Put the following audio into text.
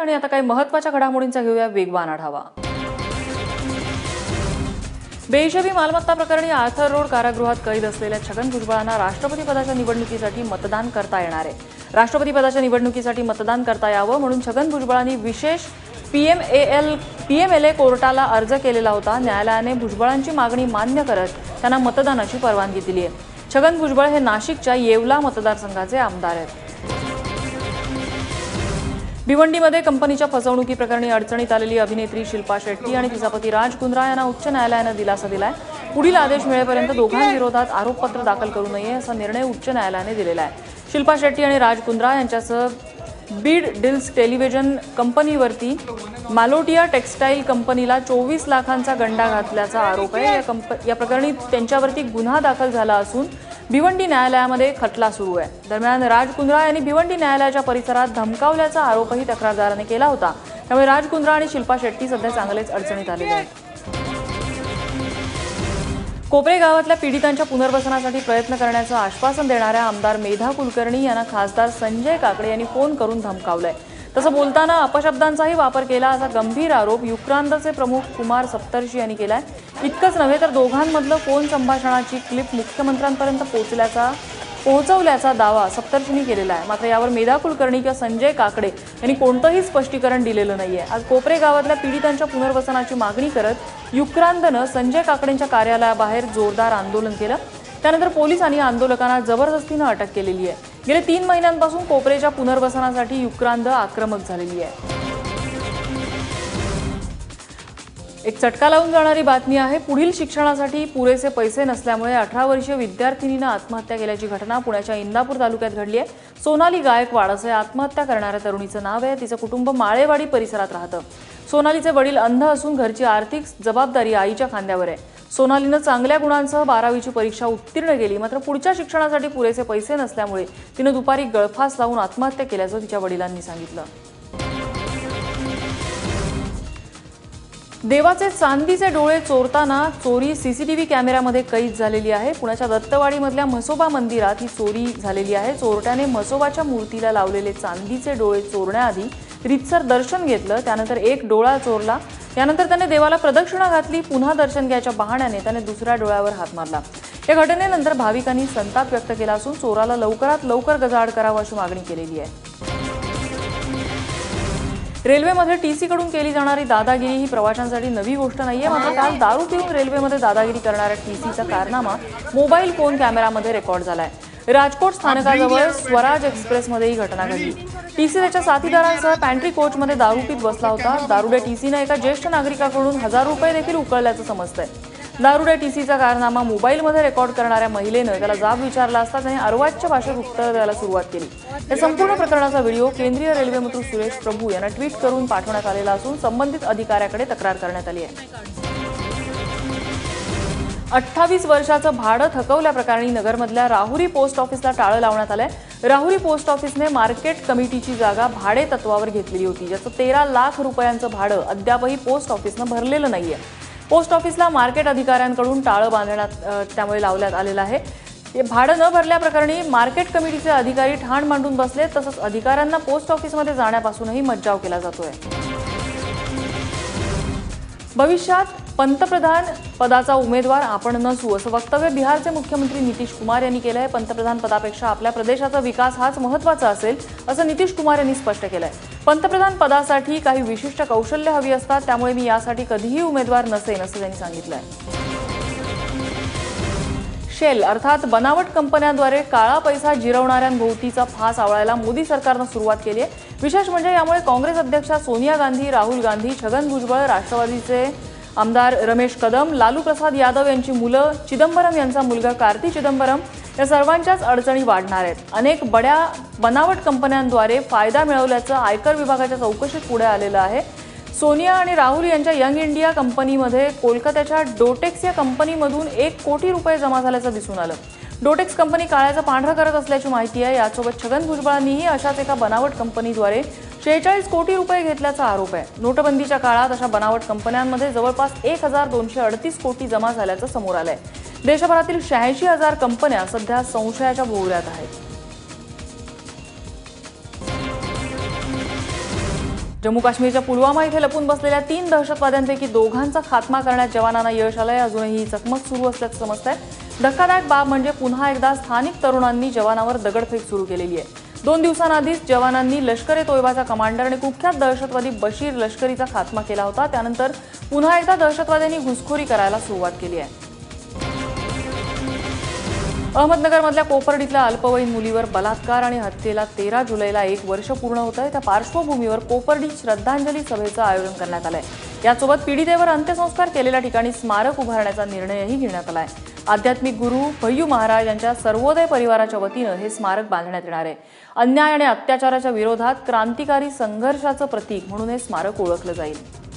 आणि आता काही महत्त्वाच्या घडामोडींचा घेऊया वेगवान आढावा. बेहिशेबी मालमत्ता प्रकरणी आर्थर रोड कारागृहात कैद असलेल्या छगन भुजबळांना राष्ट्रपती पदाच्या निवडणुकीसाठी मतदान करता येणार आहे. राष्ट्रपती पदाच्या निवडणुकीसाठी मतदान करता यावं म्हणून छगन भुजबळांनी विशेष PM A L P M L A कोर्टाला अर्ज केलेला होता. न्यायालयाने भुजबळांची मागणी मान्य करत त्यांना मतदानाची परवानगी दिली आहे. छगन भुजबळ हे नाशिकच्या येवला मतदारसंघाचे आमदार आहेत. भिवंडीमध्ये कंपनीच्या फसवणुकी प्रकरणी अडचणीत आलेली अभिनेत्री शिल्पा शेट्टी आणि तिचा पती राज कुंद्रा यांना उच्च न्यायालयानं दिलासा दिलाय. पुढील आदेश मिळेपर्यंत दोघांविरोधात आरोपपत्र दाखल करू नये असा निर्णय उच्च न्यायालयाने दिलेला आहे. शिल्पा शेट्टी आणि राज कुंद्रा यांच्यासह बीड डिल्स टेलिव्हिजन कंपनीवरती मालोटिया टेक्स्टाईल कंपनीला चोवीस लाखांचा गंडा घातल्याचा आरोप आहे. या कंप या प्रकरणी त्यांच्यावरती गुन्हा दाखल झाला असून भिवंडी न्यायालयामध्ये खटला सुरू आहे. दरम्यान राज कुंद्रा यांनी भिवंडी न्यायालयाच्या परिसरात धमकावल्याचा आरोपही तक्रारदाराने केला होता. त्यामुळे राज कुंद्रा आणि शिल्पा शेट्टी सध्या चांगलेच अडचणीत आलेले आहेत. कोपरे गावातल्या पीडितांच्या पुनर्वसनासाठी प्रयत्न करण्याचं आश्वासन देणाऱ्या आमदार मेधा कुलकर्णी यांना खासदार संजय काकडे यांनी फोन करून धमकावलंय. तसं बोलताना अपशब्दांचाही वापर केला असा गंभीर आरोप युक्रांतचे प्रमुख कुमार सप्तर्षी यांनी केलाय. इतकंच नव्हे तर दोघांमधलं फोन संभाषणाची क्लिप मुख्यमंत्र्यांपर्यंत पोहोचल्याचा पोहोचवल्याचा दावा सप्तर्षींनी केलेला आहे. मात्र यावर मेधा कुलकर्णी किंवा संजय काकडे यांनी कोणतंही स्पष्टीकरण दिलेलं नाही आहे आज कोपरे गावातल्या पीडितांच्या पुनर्वसनाची मागणी करत युक्रांतनं संजय काकडेंच्या कार्यालयाबाहेर जोरदार आंदोलन केलं. त्यानंतर पोलिसांनी आंदोलकांना जबरदस्तीनं अटक केलेली आहे. गेले तीन महिन्यांपासून कोपरेच्या पुनर्वसनासाठी युक्रांत आक्रमक झालेली आहे. एक चटका लावून जाणारी बातमी आहे पुढील शिक्षणासाठी पुरेसे पैसे नसल्यामुळे अठरा वर्षीय विद्यार्थिनीनं आत्महत्या केल्याची घटना पुण्याच्या इंदापूर तालुक्यात घडली आहे. सोनाली गायकवाड असं आत्महत्या करणाऱ्या तरुणीचं नाव आहे तिचं कुटुंब माळेवाडी परिसरात राहतं. सोनालीचे वडील अंध असून घरची आर्थिक जबाबदारी आईच्या खांद्यावर आहे. सोनालीनं चांगल्या गुणांसह बारावीची परीक्षा उत्तीर्ण केली. मात्र पुढच्या शिक्षणासाठी पुरेसे पैसे नसल्यामुळे तिनं दुपारी गळफास लावून आत्महत्या केल्याचं तिच्या वडिलांनी सांगितलं. देवाचे चांदीचे डोळे चोरताना चोरी सीसीटीव्ही कॅमेऱ्यामध्ये कैद झालेली आहे. पुण्याच्या दत्तवाडीमधल्या म्हसोबा मंदिरात ही चोरी झालेली आहे. चोरट्याने म्हसोबाच्या मूर्तीला लावलेले चांदीचे डोळे चोरण्याआधी रितसर दर्शन घेतलं. त्यानंतर एक डोळा चोरला. यानंतर त्याने देवाला प्रदक्षिणा घातली पुन्हा दर्शन घ्यायच्या बहाण्याने त्याने दुसऱ्या डोळ्यावर हात मारला. या घटनेनंतर भाविकांनी संताप व्यक्त केला असून चोराला लवकरात लवकर गजाआड करावं अशी मागणी केलेली आहे. रेल्वेमध्ये टीसी कडून केली जाणारी दादागिरी ही प्रवाशांसाठी नवी गोष्ट नाहीये मात्र काल दारू पिऊन रेल्वेमध्ये दादागिरी करणाऱ्या टीसीचा कारनामा मोबाईल फोन कॅमेरामध्ये रेकॉर्ड झालाय. राजकोट स्थानकाजवळ स्वराज एक्सप्रेसमध्ये ही घटना घडली. टीसी त्याच्या साथीदारांसह पॅन्ट्री कोचमध्ये दारू पीत बसला होता. दारुड्या टीसीनं एका ज्येष्ठ नागरिकाकडून हजार रुपये देखील उकळल्याचं समजतंय. दारुड्या टीसीचा कारनामा मोबाईलमध्ये रेकॉर्ड करणाऱ्या महिलेनं त्याला जाब विचारला असता त्याने अर्वाच्य भाषेत उत्तर द्यायला सुरुवात केली. या संपूर्ण प्रकरणाचा व्हिडिओ केंद्रीय रेल्वे मंत्री सुरेश प्रभू यांना ट्विट करून पाठवण्यात आलेला असून संबंधित अधिकाऱ्याकडे तक्रार करण्यात आली आहे. अठ्ठावीस वर्षाचं भाडं थकवल्याप्रकरणी नगरमधल्या राहुरी पोस्ट ऑफिसला टाळं लावण्यात आलंय. राहुरी पोस्ट ऑफिसने मार्केट कमिटीची जागा भाडे तत्वावर घेतलेली होती ज्याचं तेरा लाख रुपयांचं भाडं अद्यापही पोस्ट ऑफिसनं भरलेलं नाहीये. पोस्ट ऑफिसला मार्केट अधिकाऱ्यांकडून टाळं बांधण्यात त्यामुळे लावण्यात आलेलं आहे. हे भाडं न भरल्याप्रकरणी मार्केट कमिटीचे अधिकारी ठाण मांडून बसले तसंच अधिकाऱ्यांना पोस्ट ऑफिसमध्ये जाण्यापासूनही मज्जाव केला जातोय. भविष्यात पंतप्रधान पदाचा उमेदवार आपण नसू असं वक्तव्य बिहारचे मुख्यमंत्री नितीश कुमार यांनी केलं आहे पंतप्रधान पदापेक्षा आपल्या प्रदेशाचा विकास हाच महत्त्वाचा असेल असं नितीश कुमार यांनी स्पष्ट केलं आहे पंतप्रधान पदासाठी काही विशिष्ट कौशल्य हवी असतात त्यामुळे मी यासाठी कधीही उमेदवार नसेन असं त्यांनी सांगितलं आहे शेल अर्थात बनावट कंपन्यांद्वारे काळा पैसा जिरवणाऱ्यांभोवतीचा फास आवळायला मोदी सरकारनं सुरुवात केली आहे. विशेष म्हणजे यामुळे काँग्रेस अध्यक्षा सोनिया गांधी राहुल गांधी छगन भुजबळ राष्ट्रवादीचे आमदार रमेश कदम लालू प्रसाद यादव यांची मुलं चिदंबरम यांचा मुलगा कार्ती चिदंबरम या सर्वांच्याच अडचणी वाढणार आहेत. अनेक बड्या बनावट कंपन्यांद्वारे फायदा मिळवल्याचं आयकर विभागाच्या चौकशीत पुढे आलेलं आहे. सोनिया आणि राहुल यांच्या यंग इंडिया कंपनीमध्ये कोलकात्याच्या डोटेक्स या कंपनीमधून एक कोटी रुपये जमा झाल्याचं दिसून आलं. डोटेक्स कंपनी काळ्याचं पांढरं करत असल्याची माहिती आहे. यासोबत छगन भुजबळांनीही अशाच एका बनावट कंपनीद्वारे शेहेचाळीस कोटी रुपये घेतल्याचा आरोप आहे. नोटबंदीच्या काळात अशा बनावट कंपन्यांमध्ये जवळपास एक हजार दोनशे अडतीस कोटी जमा झाल्याचं समोर आलंय. देशभरातील शहाऐंशी हजार कंपन्या सध्या संशयाच्या भोवऱ्यात आहेत. जम्मू काश्मीरच्या पुलवामा इथे लपून बसलेल्या तीन दहशतवाद्यांपैकी दोघांचा खात्मा करण्यात जवानांना यश आलंय. अजूनही ही चकमक सुरू असल्याचं समजतंय. धक्कादायक बाब म्हणजे पुन्हा एकदा स्थानिक तरुणांनी जवानावर दगडफेक सुरू केलेली आहे. दोन दिवसांआधीच जवानांनी लष्कर ए तोयबाचा कमांडर आणि कुख्यात दहशतवादी बशीर लष्करीचा खात्मा केला होता. त्यानंतर पुन्हा एकदा दहशतवाद्यांनी घुसखोरी करायला सुरुवात केली आहे. अहमदनगरमधल्या कोपर्डीतल्या अल्पवयीन मुलीवर बलात्कार आणि हत्येला तेरा जुलैला एक वर्ष पूर्ण होत आहे त्या पार्श्वभूमीवर कोपर्डी श्रद्धांजली सभेचं आयोजन करण्यात आलं आहे यासोबत पीडितेवर अंत्यसंस्कार केलेल्या ठिकाणी स्मारक उभारण्याचा निर्णयही घेण्यात आला आहे आध्यात्मिक गुरु भय्यू महाराज यांच्या सर्वोदय परिवाराच्या वतीनं हे स्मारक बांधण्यात येणार आहे. अन्याय आणि अत्याचाराच्या विरोधात क्रांतिकारी संघर्षाचं प्रतीक म्हणून हे स्मारक ओळखलं जाईल.